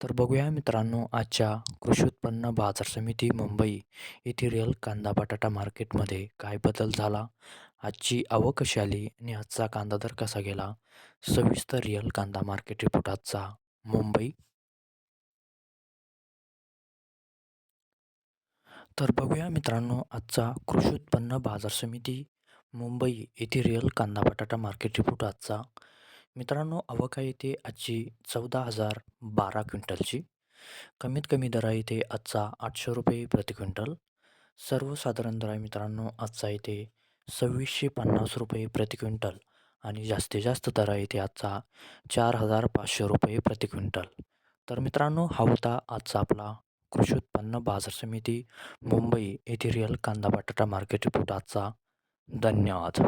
तर बघूया मित्रांनो आजच्या कृषी उत्पन्न बाजार समिती मुंबई येथे रिअल कांदा बटाटा मार्केटमध्ये काय बदल झाला? आजची आवक कशी आली आणि आजचा कांदा दर कसा गेला? सविस्तर रिअल कांदा मार्केट रिपोर्ट आजचा मुंबई. तर बघूया मित्रांनो आजचा कृषी उत्पन्न बाजार समिती मुंबई येथे रिअल कांदा बटाटा मार्केट रिपोर्ट आजचा मित्रांनो अवका येथे आजची चौदा हजार बारा क्विंटलची. कमीत कमी दर आहे इथे आजचा आठशे रुपये प्रति क्विंटल. सर्वसाधारण दर आहे मित्रांनो आजचा इथे सव्वीसशे पन्नास रुपये प्रति क्विंटल आणि जास्तीत जास्त दर आहे इथे आजचा चार हजार पाचशे रुपये प्रति क्विंटल. तर मित्रांनो हा होता आजचा आपला कृषी उत्पन्न बाजार समिती मुंबई येथे रिअल कांदा बटाटा मार्केट रिपोर्ट आजचा. धन्यवाद.